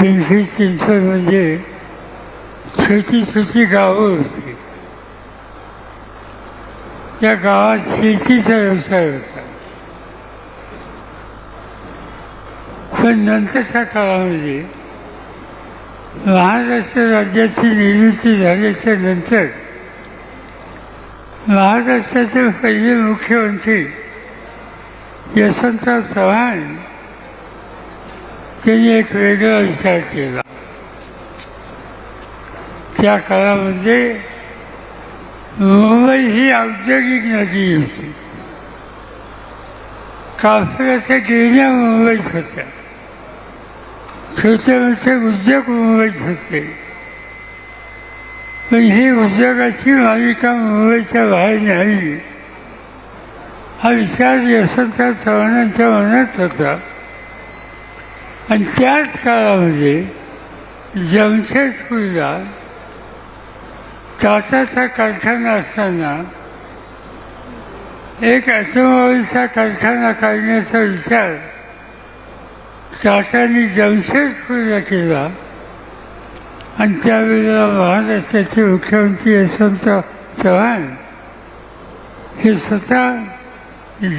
पिंपरी चिंचवड म्हणजे छोटी छोटी गावं होती. त्या गावात शेतीचा व्यवसाय होता. पण नंतरच्या काळामध्ये महाराष्ट्र राज्याची निर्मिती झाल्याच्यानंतर महाराष्ट्राचे पहिले मुख्यमंत्री यशवंतराव चव्हाण त्यांनी एक वेगळा विचार केला. त्या काळामध्ये मुंबई ही औद्योगिक नदी होती. काफेच्या गिरण्या मुंबईत होत्या. छोटे मोठे उद्योग मुंबईत होते. पण ही उद्योगाची मालिका मुंबईच्या बाहेर नाही. हा विचार यशवंतराव चव्हाणांच्या मनात होता. आणि त्याच काळामध्ये जमशेदपूरला टाटाचा कारखाना असताना एक ॲटोमोबाईलचा कारखाना काढण्याचा विचार टाटाने जमशेदपूरला केला. आणि त्यावेळेला महाराष्ट्राचे मुख्यमंत्री यशवंत चव्हाण हे स्वतः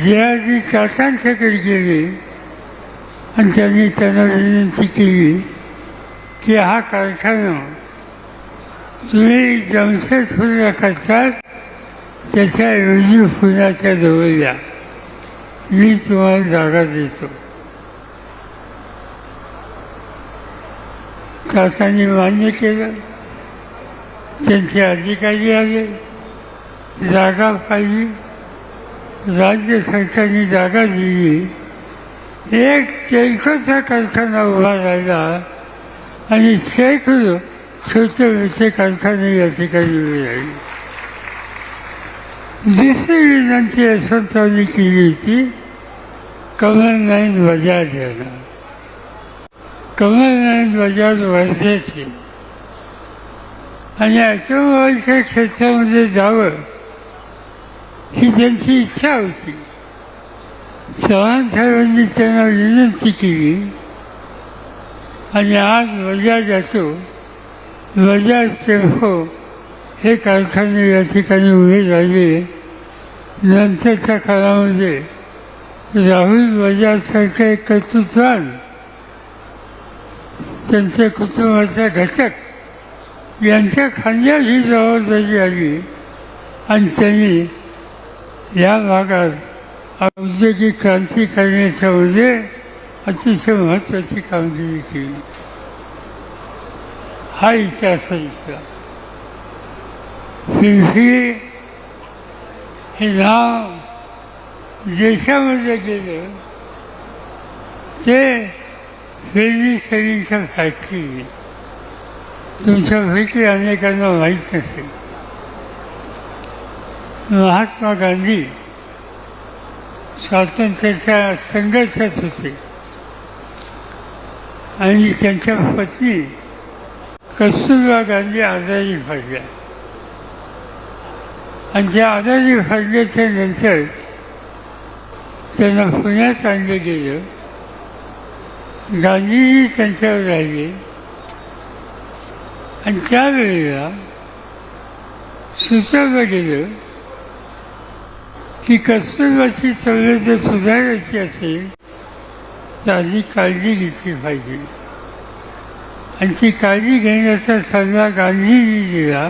जे आर टाटांच्याकडे गेले. आणि त्यांनी त्यांना विनंती केली की हा कारखाना तुम्ही जमशेदपूरला करतात त्याच्याऐवजी पुण्याच्या जवळ या. मी तुम्हाला जागा देतो. तासांनी मान्य केलं. त्यांचे अधिकारी आले. जागा पाहिजे राज्य सरकारने जागा दिली. एक टेल्कोचा कारखाना उभा राहिला. आणि शेकडो छोटे मोठे कारखाने या ठिकाणी उभे राहिले. दुसरी विनंती यशवंतरावनी केली होती कमल नाईन बजाज यांना. कमल नाईन बजाज वर्धेचे. आणि ॲटोमोबाईलच्या क्षेत्रामध्ये जावं ही त्यांची इच्छा होती. चव्हाण साहेबांनी त्यांना विनंती केली. आणि आज वजा जातो. बजाज हो हे कारखाने या ठिकाणी उभे राहिले. नंतरच्या काळामध्ये राहुल वजासारखं एक कर्तृत्वान त्यांच्या कुटुंबाचा घटक यांच्या खांद्यात ही जबाबदारी आली. आणि त्यांनी या भागात औद्योगिक क्रांती करण्याच्यामध्ये अतिशय महत्त्वाची कामगिरी केली. हा इतिहास इथला पिंपरी हे नाव देशामध्ये गेलं ते फेर्निचरिंगच्या फॅक्टरी तुमच्यापैकी अनेकांना माहीत नसेल. महात्मा गांधी स्वातंत्र्याच्या संघर्षात होते. आणि त्यांच्या पत्नी कस्तुरबा गांधी आजारी भाजल्या आणि त्या आजारी भाजल्याच्या नंतर त्यांना पुण्यात आणलं गेलं. गांधीजी त्यांच्यावर राहिले. आणि त्यावेळेला सुचवलं गेलं की कस्तुरबाची तब्येत जर सुधारायची असेल तर आधी काळजी घेतली पाहिजे. आणि ती काळजी घेण्याचा सल्ला गांधीजी दिला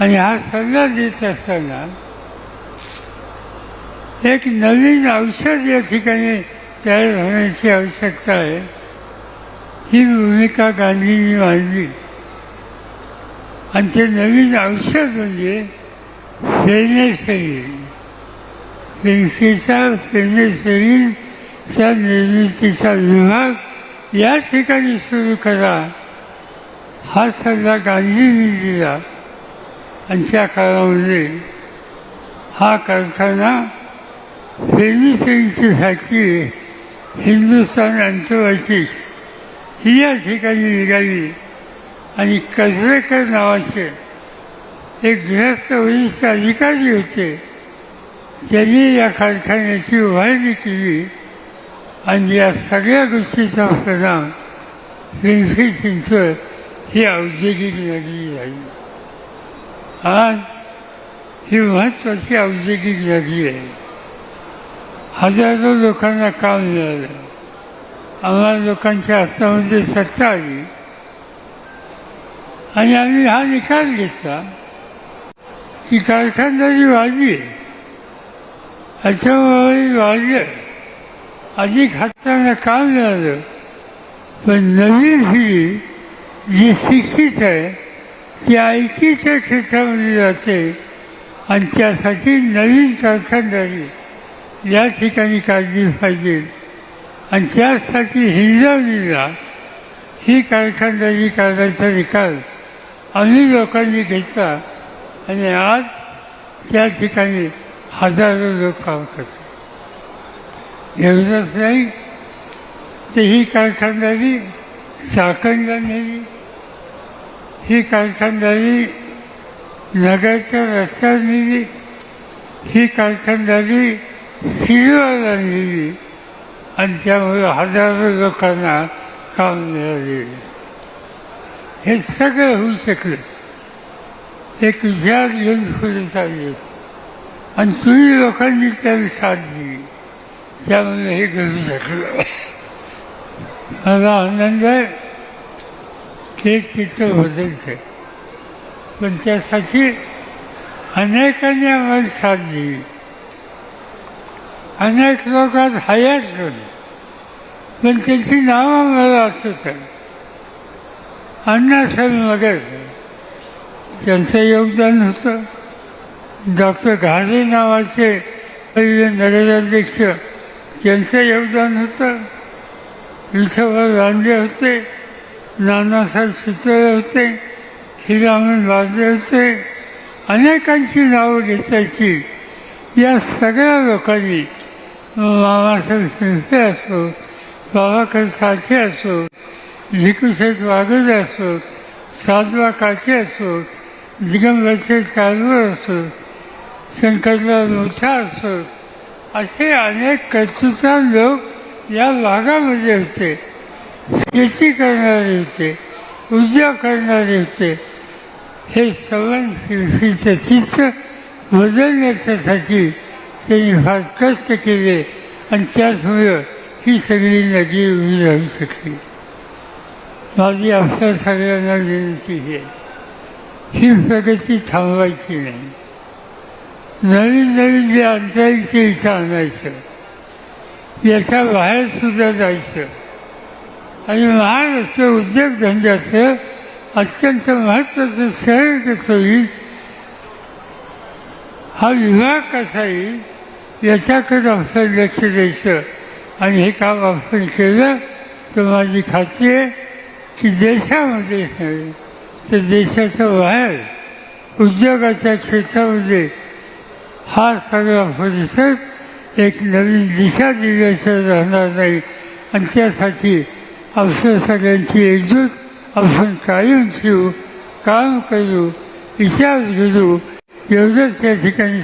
आणि हा सल्ला देत असताना एक नवीन औषध या ठिकाणी तयार होण्याची आवश्यकता आहे. ही भूमिका गांधींनी मांडली. आणि ते नवीन औषध म्हणजे फेनेसरीन पेन्सिलचा फेनेसरीनचा निर्मितीचा विभाग या ठिकाणी सुरू करा हा सल्ला गांधींनी दिला आणि त्या काळामध्ये हा कारखाना फेनिसिंगची फॅक्टरी हिंदुस्थान अँटोबायटिक्स ही या ठिकाणी निघाली. आणि कजरेकर नावाचे एक ग्रस्त वरिष्ठ अधिकारी होते. त्यांनी या कारखान्याची उभारणी केली आणि या सगळ्या गोष्टीचा परिणाम पिंपरी चिंचवड ही औद्योगिक नगरी झाली आज ही महत्त्वाची औद्योगिक नगरी आहे. हजारो लोकांना काम मिळालं. आम्हाला लोकांच्या हातामध्ये सत्ता आली. आणि आम्ही हा निकाल घेतला. ती कारखानदारी वाढली ॲटोमोबाईल वाढलं अधिक हातांना काम मिळालं. पण नवीन पिढी जी शिक्षित आहे ती आयटीच्या क्षेत्रामध्ये जाते आणि त्यासाठी नवीन कारखानदारी या ठिकाणी काढली पाहिजे. आणि त्यासाठी हिंजवणीला ही कारखानदारी काढायचा निकाल आम्ही लोकांनी घेतला. आणि आज त्या ठिकाणी हजारो लोक काम करतात. एवढंच नाही तर ही कारखानदारी चाकणला नेली ही कारखानदारी नगरच्या रस्त्यावर नेली ही कारखानदारी सिल्वरला नेली आणि त्यामुळे हजारो लोकांना काम मिळाले. हे सगळं होऊ शकलं. एक विचार घेऊन पुढे चालले आणि तुम्ही लोकांनी त्याला साथ दिली त्यामुळे हे करू शकलं मला आनंद आहे ते चित्र बदलचं पण त्यासाठी अनेकांनी आम्हाला साथ दिली अनेक लोक आज हयात करत पण त्यांची नावं मला आठवत आहे अण्णासाहेब मगर त्यांचं योगदान होतं. डॉक्टर घाले नावाचे पहिले नगराध्यक्ष त्यांचं योगदान होतं. विठोबा रांदे होते नानासाहेब सुतळे होते हिरामन वाजले होते. अनेकांची नावं घेतायची. या सगळ्या लोकांनी मामासाहेब शिंपे असो बाबाकर साठे असो भिकुशेठ वाघोले असो साधवा काठे असोत दिगंबरचे कारवर असो शंकरला मोठा असो असे अनेक कर्तृत्वान लोक या भागामध्ये होते. शेती करणारे होते उद्योग करणारे होते. हे सवन शिल्पीचं चित्र बदलण्याच्यासाठी त्यांनी फार कष्ट केले आणि त्याचमुळं ही सगळी नदी उभी राहू शकली. माझी आपल्या सगळ्यांना विनंती आहे. ही प्रगती थांबवायची नाही नवीन नवीन जे अंतरायचं इथं आणायचं याच्या बाहेर सुद्धा जायचं आणि महाराष्ट्र उद्योगधंद्याचं अत्यंत महत्त्वाचं शहर कसं होईल हा विभाग कसा येईल याच्याकडे आपल्याला लक्ष द्यायचं आणि हे काम आपण केलं तर माझी खात्री आहे की देशामध्येच नव्हे तर देशाच्या बाहेर उद्योगाच्या क्षेत्रामध्ये हा सगळा परिसर एक नवीन दिशा दिल्याशिवाय राहणार नाही. आणि त्यासाठी आपल्या सगळ्यांची एकजूट आपण कायम ठेवू काम करू विचार करू एवढंच या ठिकाणी